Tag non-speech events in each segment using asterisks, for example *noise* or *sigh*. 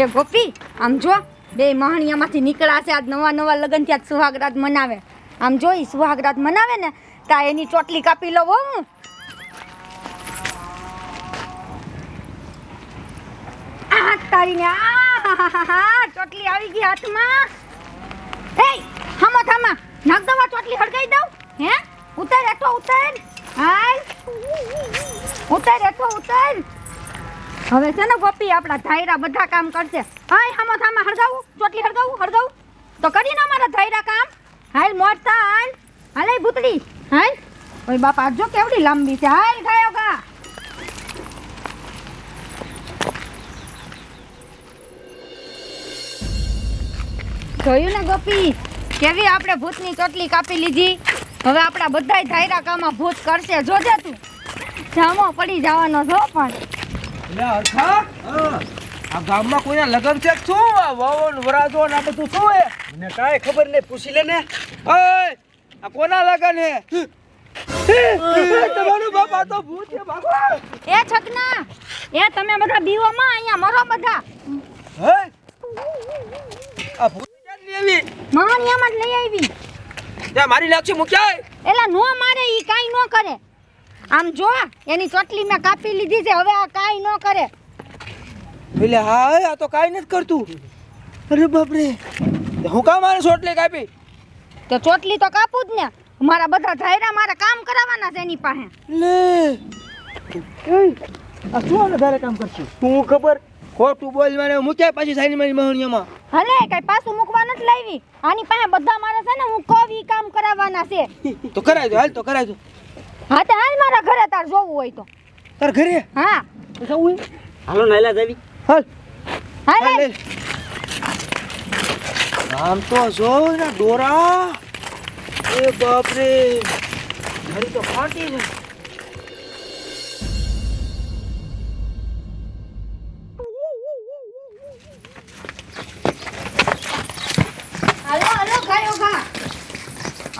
એ ગોપી, આમ જો, બે મહાણિયામાંથી નીકળ્યા છે, આજ નવા નવા લગ્ન ત્યાં સુહાગરાત મનાવે. આમ જો, ઈ સુહાગરાત મનાવે ને, તા એની ચોટલી કાપી લઉં હું તારીને આ ચોટલી આવી ગઈ હાથમાં. એ હામો થામા, નાખ દવા ચોટલી હળગાઈ દઉં. હે, ઉતર એટલો ઉતર. હાલ ઉતાર એટલો ઉતાર. હવે છે ને ગોપી, આપણા ધાયરા બધા કામ કરશે. હાય, હામો થામા, હળગાવું? ચોટલી હળગાવું? હળગાવું? તો કરી ના મારા ધાયરા કામ. હાલ મોરતા, હાલ. હાલે ભૂતડી. હાલ. ઓય બાપા, જો કેવડી લાંબી છે. હાલ, ગાયો ગા. જોયું ને ગોપી? કેવી આપણે ભૂતની ચોટલી કાપી લીધી? હવે આપણા બધા ધાયરા કામમાં ભૂત કરશે. જોજે તું. જામો, પડી જવાનો છો પણ. આ ગામમાં કોઈના લગન છે શું? આ વાવો વરાજો ને આ બધું શું હે મને કાંઈ ખબર નહીં. પૂછી લે ને. આ કોના લગન હે? તમારું બાપ આ તો ભૂત છે ભગવાન. એ છકના એ તમે બધા બીવોમાં અહીંયા મરો બધા. હે? આ ભૂત ક્યાંથી આવી મહાનિયામાં જ લઈ આવી. ત્યાં મારી લાક્ષી મૂક્યા? એલા નો મારે ઈ કાઈ નો કરે. આમ જો એની ચોટલી મેં કાપી લીધી છે હવે આ કાઈ ન કરે. એટલે હા હે, આ તો કાઈ નથી કરતું. અરે બાપરે હું કામ મારે ચોટલી કાપી? તો ચોટલી તો કાપું જ ને. મારા બધા ધાયરા મારે કામ કરાવવાના છે એની પાસે. લે. આ શું આને તારે કામ કરશું? તું ખબર? ખોટું બોલ મને મૂક્યા પાછી સાઈની મારી મહણિયામાં હલે કઈ પાછું મૂકવા નથી લાવી. આની પાસે બધા મારે છે ને હું કવ કામ કરાવવાના છે. તો કરાવી દો હાલ તો કરાવી દો. હા તો હાલ મારા ઘરે તાર જોવું હોય તો. તાર ઘરે? હા. જવું હાલો નાયલા દેવી હાલ. હાલ. આમ તો જો ને ડોરા. એ બાપ રે મારી તો ફાટી છે હાલો હાલો ગાયો ગા.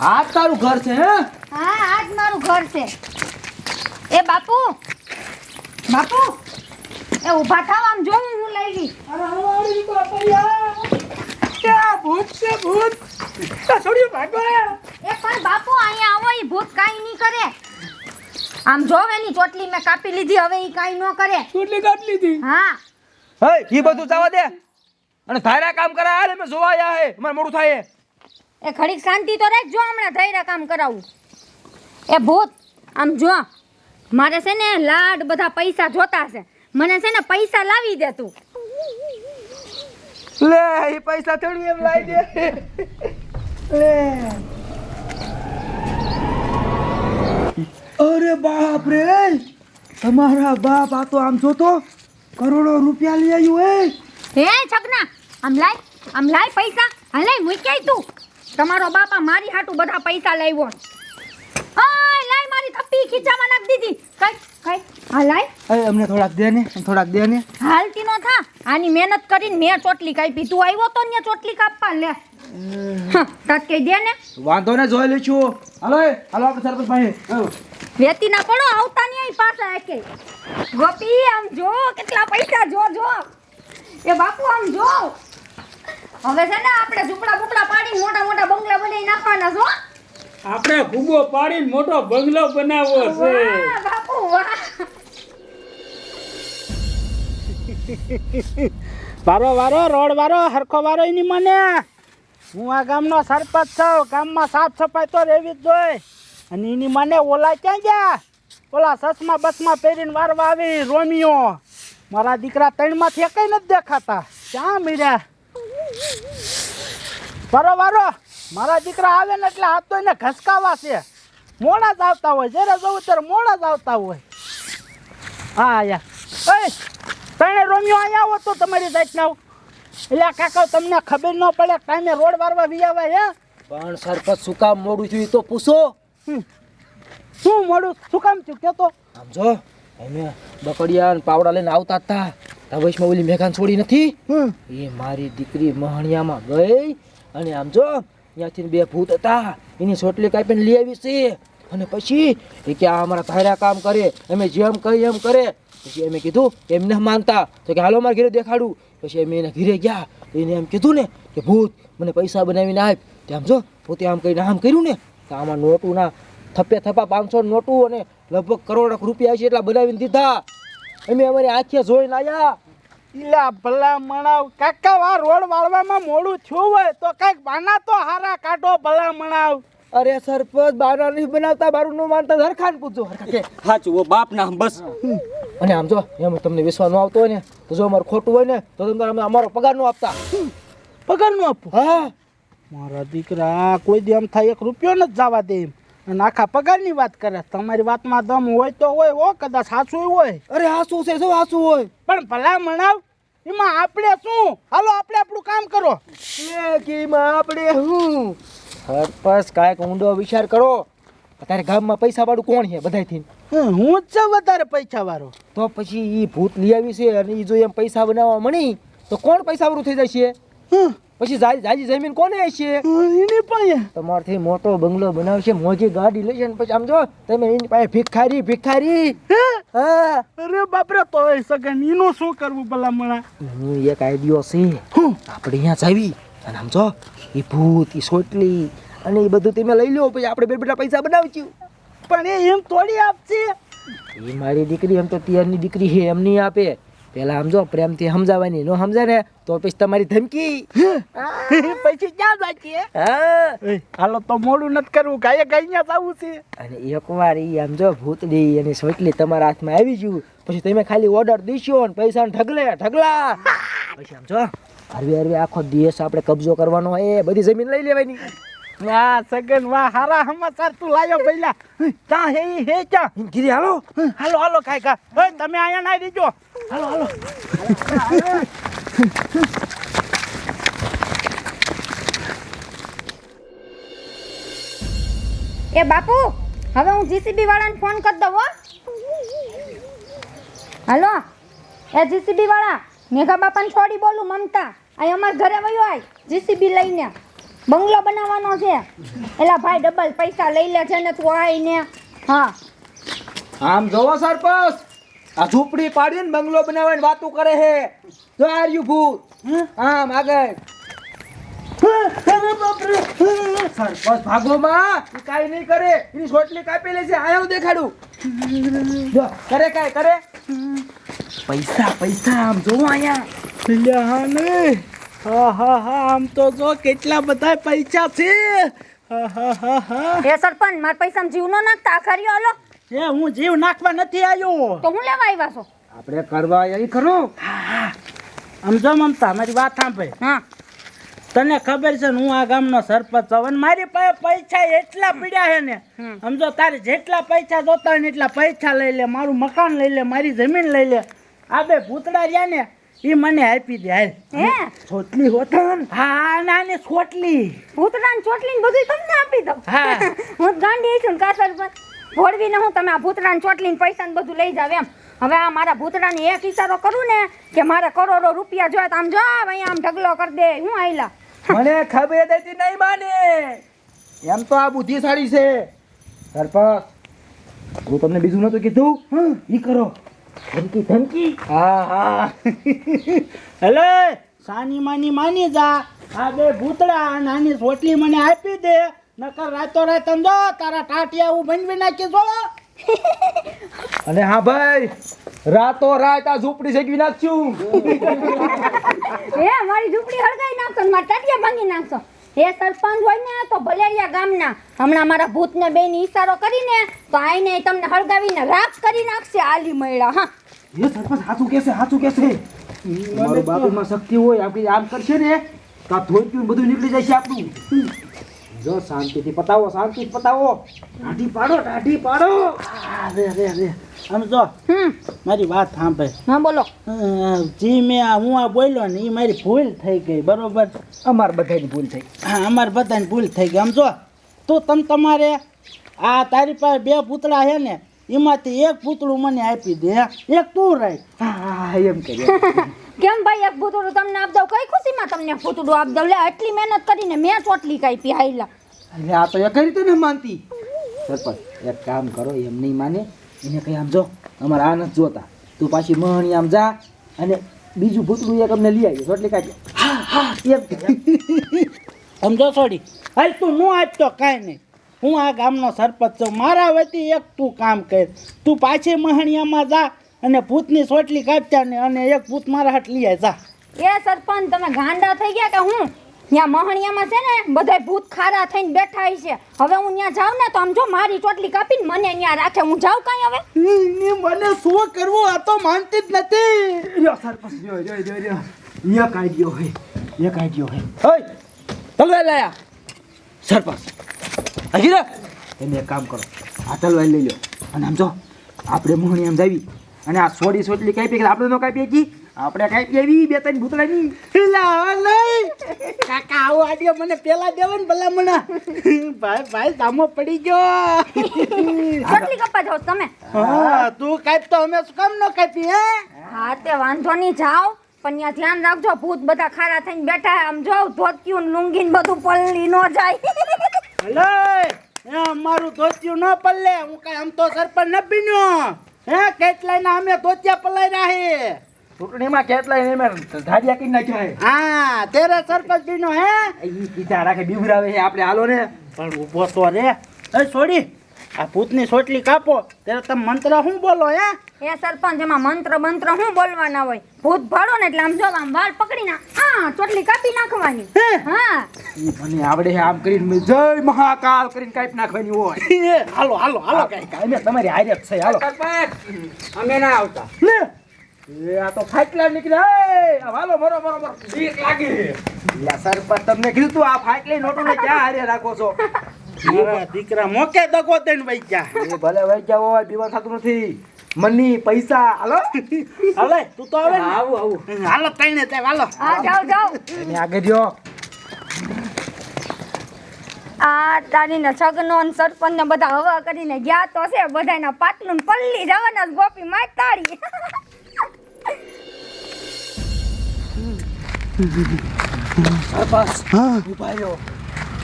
આ તારું ઘર છે હે? હા આજ મારું ઘર છે. એ બાપુ બાપુ એ ઊભા થાવ આમ જો હું લઈ ગઈ અરે હવારી બાપૈયા ક્યાં ભૂત છે ભૂત? છોડ્યું ભાગો એ પણ બાપુ અહીંયા આવો એ ભૂત કાઈ નહીં કરે. આમ જો એની ચોટલી મેં કાપી લીધી હવે એ કાઈ ન કરે. ચોટલી કાપી લીધી? હા. હે એ બધું જવા દે. અને ધારા કામ કરા હાલ અમે જોવા આયા હે અમારે મોડું થાય એ ઘડીક શાંતિ તો રાખજો હમણાં ધૈર્ય કામ કરાવું. એ ભૂત આમ જો મારે છે ને લાડ બધા પૈસા જોતા છે. મને છે ને પૈસા લાવી દે તું. લે એ પૈસા થોડી એમ લાવી દે. લે. અરે બાપ રે તમારા બાપ આ તો આમ જોતો કરોડો રૂપિયા લઈ આવ્યું એ. હે છગના આમ લાય આમ લાય પૈસા હાલે મૂક્યાય તું. તમારો બાપા મારી હાટુ બધા પૈસા લાવ્યો. મારી થપ્પી ખીચામાં નાખ દીધી. કઈ કઈ હા અરે અમને થોડાક દે ને થોડાક દે ને. હાલતી નો થા. આની મહેનત કરીને મેં ચોટલી કાપી. તું આવ્યો તો ને ચોટલી કાપવા લે. તાત દે ને. વાંધો ને જોઈ લઈશું. હાલો હાલો આપણે સરપંચ ભાઈ વેતી ના પડો આવતા નહીં અહીં પાછા એકે. ગોપી આમ જો કેટલા પૈસા જો જો. એ બાપુ આમ જો. હવે છે ને આપણે ઝૂંપડા બુપડા પાડી મોટા મોટા બંગલા બનાવી નાખવાના છો આપણે ભૂગો પાડીને મોટો બંગલો બનાવવો છે. બાપુ વાહ. વારો વારો રોડ વારો હરખો વારો એની મને. હું આ ગામનો સરપંચ છું. ગામમાં સાફ સફાઈ તો રહેવી જ જોઈએ. અને એની મને ઓલા ક્યાં ગયા? ઓલા સસમા બસમાં પહેરીને વારવા આવી રોમિયો. મારા દીકરા ત્રણમાંથી એકઈ નથી દેખાતા. ક્યાં મળ્યા વારો વારો. મારા દીકરા આવે ને એટલે હાથ તો એને ઘસકાવા છે. મોડા જ આવતા હોય જ્યારે જવું ત્યારે મોડા જ આવતા હોય. હા યાર ઓય તને રોમિયો અહીંયા આવો તો તમારી જાતના એટલે કાકા તમને ખબર ન પડે ટાઈમે રોડ વારવા વિયાવા હે? પણ સરપંચ શું કામ મોડું થયું એ તો પૂછો. શું મોડું? શું કામ થયું? કેતો આમ જો અમે બકડિયા ને પાવડા લઈને આવતા હતા તવેશમાં ઓલી મેઘાન છોડી નથી? એ મારી દીકરી મહણિયામાં ગઈ અને આમ જો ત્યાંથી બે ભૂત હતા. એની સોટલી કાપીને લઈ આવી છે. અને પછી એ કે અમારા ધાર્યા કામ કરે. અમે જેમ કહીએ એમ કરે. પછી અમે કીધું એમને માનતા. તો કે હાલો મારા ઘરે દેખાડું. પછી અમે એને ઘીરે ગયા. એને એમ કીધું ને કે ભૂત, મને પૈસા બનાવીને આપ. તેમ જો, પોતે આમ કહીને આમ કર્યું ને. તો આમાં નોટું ના થપ્પે થપ્પા પાંચસો નોટું અને લગભગ કરોડ રૂપિયા છે એટલા બનાવીને દીધા. અમે અમારી આંખે જોઈને આવ્યા ઈલા ભલા મણાવ. કાકા વા રોડ વાળવામાં મોડું થયું હોય તો કંઈક બાના તો હારા કાઢો ભલા મણાવ. અરે સરપંચ બાના નહીં બનાવતા બારું નું માનતા હરખાન પૂછજો. હરખા કે. સાચું ઓ બાપ ના બસ. અને આમ જો એમ તમને વિશ્વાસ ન આવતો હોય ને તો જો અમારું ખોટું હોય ને તો તમને અમે અમારો પગાર નો આપતા. પગાર નો આપો? હા. મારા દીકરા કોઈ દી એમ થાય એક રૂપિયો નથી જવા દે એમ. અને આખા પગારની વાત કરે. તમારી વાતમાં દમ હોય તો હોય ઓ કદાચ સાસુ હોય. અરે સાસુ છે શું સાસુ હોય? પણ ભલા મણાવ એમાં આપણે શું? હાલો આપણે આપણું કામ કરો. એ કીમાં આપણે હું હરપસ કાંઈક ઊંડો વિચાર કરો. અત્યારે ગામમાં પૈસા વાળું કોણ છે બધાયથી? હું જ છું વધારે પૈસા વાળો તો પછી એ ભૂત લઈ આવી છે અને એ જો એમ પૈસા બનાવવા મળી તો કોણ પૈસા વાળું થઈ જશે? હમ, પછી જાજી જમીન કોને છે એની પાસે તમારથી મોટો બંગલો બનાવશે મોજી ગાડી લેશે ને પછી આમ જો તમે એની પાસે ભિખારી ભિખારી. હે? અરે બાપરે તો એ સગન એનું શું કરવું ભલા મણા? હું એક આઈડિયો છે આપણે અહીંયા જાવી અને આમ જો એ ભૂત એ સોટલી અને એ બધું તમે લઈ લો પછી આપણે બે બેટા પૈસા બનાવશું. પણ એ એમ થોડી આપશે એ મારી દીકરી એમ તો તિયારની દીકરી છે એમ નહીં આપે. પેલા સમજો પ્રેમથી સમજાવવાની. નો સમજે ને તો પછી તમારી ધમકી. *laughs* પછી ક્યાં બાકી હાલો તો મોડું નથી કરવું કાંઈ અહીંયા જવું છે. અને એકવાર એ સમજો જો ભૂતડી અને સોટલી તમારા હાથમાં આવી ગયું પછી તમે ખાલી ઓર્ડર દીશો ને પૈસા ઢગલે ઢગલા. પછી આમ જો હરવે હરવે આખો દિવસ આપણે કબજો કરવાનો એ બધી જમીન લઈ લેવાની. વાહ સગન વાહ હારા સમાચાર તું લાયો પહેલા. ત્યાં હે હે ક્યાં? ગીરી હાલો. હાલો હાલો ખાય કા. તમે અહીંયા ના દેજો હાલો હાલો *laughs* એ બાપુ હવે હું જીસીબી વાળાને ફોન કરી દઉં હો. હાલો. એ જીસીબી વાળા મેઘા બાપાને છોડી બોલું મમતા. અહીં અમારા ઘરે વયો આય જીસીબી લઈને. બંગલો બનાવવાનો છે. એલા ભાઈ ડબલ પૈસા લઈ લે છે ને તું આવીને હા. આમ જોવો સરપંચ. આ ઝૂંપડી પાડીને બંગલો બનાવવાની વાતો કરે હે જો આર્યું ભૂત. આમ આગળ. સરપંચ ભાગો માં કાઈ નહીં કરે. એની સોટલી કાપેલી છે આયા હું દેખાડું. જો કરે કાઈ કરે? પૈસા પૈસા આમ જોવો અહીંયા. લ્યા હા ને હા હા હા આમ તો જો કેટલા બધા પૈસા છે. હા હા હા હા. એ સરપંચ મારા પૈસા જીવ નો નાખતા? આખરીઓ હાલો. એ હું જીવ નાખવા નથી આવ્યો. તો હું લેવા આવ્યા છો? આપણે કરવા એ ખરો. સમજો મમતા મારી વાત સાંભળ. હા. તને ખબર છે ને હું આ ગામનો સરપંચ છું અને મારી પાસે પૈસા એટલા પડ્યા છે ને. સમજો તારે જેટલા પૈસા જોતા હોય ને એટલા પૈસા લઈ લે મારું મકાન લઈ લે મારી જમીન લઈ લે. આ બે ભૂતડા રહ્યા ને એ મને આપી દે હાલ. હે? છોટલી હોતન હા નાની છોટલી. ભૂતડાને ચોટલીને બધું તમને આપી દઉં. હા. હું ગાંડી છું ને કા સરપંચ ભોળવીને હું તમે આ ભૂતડાને ચોટલીને પૈસા ને બધું લઈ જાવ એમ. હવે આ મારા ભૂતડાને એક ઈશારો કરું ને કે મારે કરોડો રૂપિયા જોઈએ આમ જો અહીંયા આમ ઢગલો કરી દે હું આયલા. મને ખબર હતી નહીં માને. એમ તો આ બુદ્ધિશાળી છે. સરપંચ હું તમને બીજું નતું કીધું. ઈ કરો. ધમકી ધમકી. હા હા. હેલો સાની માની માની જા. આ બે ભૂતડા નાની છોટલી મને આપી દે. નકર રાતો રાત સમજો તારા ટાટિયા હું બનવી નાખી જો અને હા ભાઈ રાતો રાત આ ઝૂંપડી શેકવી નાખશું. હે મારી ઝૂંપડી હળગાઈ નાખશો મારા ટાટિયા ભાંગી નાખશો. હે સરપંચ હોય ને તો ભલેરિયા ગામના. હમણાં મારા ભૂતને બેન ઈશારો કરીને તો આઈને તમને હળગાવીને રાખ કરી નાખશે આલી મયડા હા. એ સરપંચ હાચું કેસે હાચું કેસે મારો બાપુમાં શક્તિ હોય આપણી આમ કરશે ને તો આ ધોઈતું બધું નીકળી જશે આપણું. જો શાંતિથી પતાવો શાંતિથી પતાવો. ટાઢી પાડો ટાઢી પાડો. અરે અરે અરે આમ જો હમ. મારી વાત સાંભળે. હા બોલો. જી મેં આ હું આ બોલ્યો ને એ મારી ભૂલ થઈ ગઈ બરોબર? અમાર બધાની ભૂલ થઈ હા અમારે બધાની ભૂલ થઈ ગઈ. આમ જો તો તમે તમારે આ તારી પાસે બે પૂતળા છે ને એમાંથી એક પૂતળું મને આપી દે એક તું રાખ. હા એમ કરીએ કેમ ભાઈ એક ભૂતડું તમને આપ દઉં કઈ ખુશીમાં તમને ભૂતડું આપ દઉં લે આટલી મહેનત કરીને મેં ચોટલી કાપી હાઈલા એટલે આ તો એ કરી રીતે ને માનતી. સરપંચ એક કામ કરો એમ નહીં માને એને કઈ આમ જો અમારે આ નથી જોતા. તું પાછી મહણી આમ જા અને બીજું ભૂતડું એક અમને લઈ આવી ચોટલી કાઢી હા હા એમ સમજો છોડી. હાલ તું નું આજ તો કાંઈ નહીં. હું આ ગામનો સરપંચ છું. મારા વતી એક તું કામ કર. તું પાછી મહણિયામાં જા. અને ભૂતની સોટલી કાપતા ને અને એક ભૂત મારા હાથ લઈ જા. એ સરપંચ તમે ગાંડા થઈ ગયા કે હું? ત્યાં મહણિયામાં છે ને બધાય ભૂત ખારા થઈને બેઠા છે. હવે હું ત્યાં જાઉં ને તો આમ જો મારી ચોટલી કાપીને મને ત્યાં રાખે. હું જાઉં કાંઈ હવે? ને મને શું કરવું આ તો માનતી જ નથી. રહ્યો સરપંચ રહ્યો રહ્યો રહ્યો રહ્યો એક ગયો હે એક ગયો હે. ઓય તલવાર લાયા સરપંચ હજી રે એને એક કામ કરો આ તલવાર લઈ લો અને આમ જો આપણે મોહણી આમ જાવી. અને આ સોડી સોટલી કાપી કે આપણે નો કાપી જી આપણે કાપી આવી બે ત્રણ ભૂતળાની. લાવા નહીં કાકા આવો આડિયો મને પેલા દેવો ને ભલા મને ભાઈ ભાઈ સામો પડી ગયો. સોટલી કપા જાવ તમે? હા તું કાપ તો અમે શું કામ ન કાપી હે? હા તે વાંધો નહીં જાવ પણ ત્યાં ધ્યાન રાખજો ભૂત બધા ખારા થઈને બેઠા આમ જોવ ધોતિયું ને લુંગી ને બધું પલ્લી ન જાય. હલો એ અમારું ધોતિયું ન પલ્લે હું કઈ આમ તો સરપંચ ન બીન્યો. હે કેટલાય ના અમે ધોતિયા પલાઈ રાહી ચૂંટણીમાં કેટલાય ને મેં ધાડિયા કરી નાખ્યા હે. હા તેરે સરપંચ બીનો હે ઈ કીધા રાખે બીવરાવે છે આપણે હાલો ને. પણ ઊભો તો રે. એ છોડી. આ ભૂતની સોટલી કાપો ત્યારે તમે મંત્ર શું બોલો હે? એ સરપંચ એમાં મંત્ર મંત્ર શું બોલવાના હોય? ભૂત ભાડો ને એટલે આમ જો આમ વાળ પકડીને આ ચોટલી કાપી નાખવાની. હા? મને આવડે આમ કરીને જય મહાકાલ કરીને કાપી નાખવાની હોય. હાલો હાલો હાલો કઈ. કાઈ તમારી હારે છે હાલો. અમે ના આવતા. લે. એ આ તો ફાટલા નીકળ્યા એ આ હાલો મરો મરો મરો બીક લાગી. લા સરપંચ તમને કીધું આ ફાટલી નોટો ને ક્યાં હારે રાખો છો? મારા દીકરા મોકે દગો દઈને વઈ ગયા. એ ભલે વઈ હોય બીવા થતું નથી. મની પૈસા હાલો? હાલે તું તો આવે આવું આવું. હાલો તઈને તે હાલો. હા જાઓ જાઓ. એને આગળ જો આ તારી છગનો ને સરપંચ ને બધા હવા કરીને ગયા તો છે બધાના પાટલું પલ્લી જવાના ગોપી માર તારી સરપંચ ઊભા રહ્યો.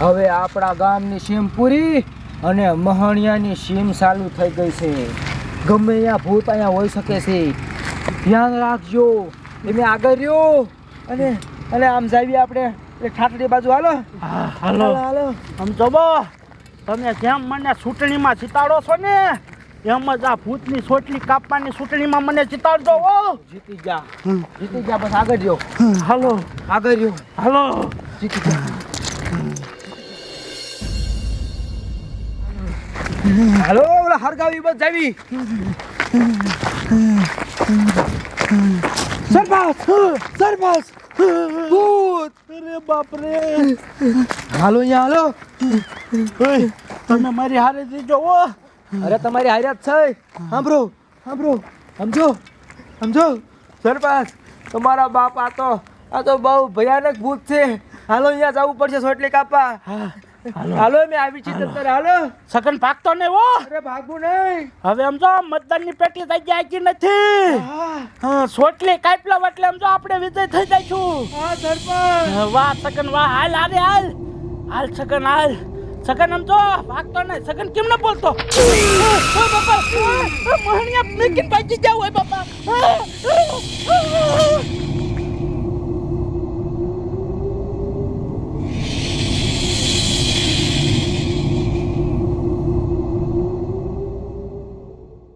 હવે આપણા ગામની સીમ પૂરી અને મહણિયાની સીમ ચાલુ થઈ ગઈ છે. ગમે ત્યાં ભૂત અહીંયા હોઈ શકે છે. ધ્યાન રાખજો. તમે આગળ રહ્યો. અને અને આમ જાવી આપણે. એ ઠાઠડી બાજુ હાલો. હાલો. હાલો આમ જબો તમે જેમ મને ચૂંટણીમાં જીતાડો છો ને એમ જ આ ભૂતની સોટલી કાપવાની ચૂંટણીમાં મને જીતાડજો ઓ જીતી જા જીતી જા બસ આગળ રહ્યો. હાલો. આગળ રહ્યો. હાલો. જીતી જા હાલો ઓલા હરગાવી બસ જાવી. સરપાસ સરપાસ ભૂત. અરે બાપ રે હાલો અહીંયા હાલો. ઓય, તમે મારી હારે દીજો જોવો અરે તમારી હારે જ છે. સાંભળો સાંભળો. સમજો સમજો. સરપાસ તમારા બાપ આ તો આ તો બહુ ભયાનક ભૂત છે. હાલો અહીંયા જવું પડશે સોટલી કાપવા. હા, હાલો. મેં આવી છે તત્તર હાલો. સગન ભાગતો ને વો અરે ભાગવું નહીં. હવે આમ જો મતદાનની પેટી થઈ જાય કે નથી? સોટલી કાપલા એટલે આમ જો આપણે વિજય થઈ જઈશું હા સરપંચ. વાહ સગન વાહ હાલ હાલે હાલ. હાલ સગન હાલ. સગન આમ જો ભાગતો ને સગન કેમ ન બોલતો? ઓ બાપા. મહણિયા મેકિન ભાગી જાવ ઓય બાપા.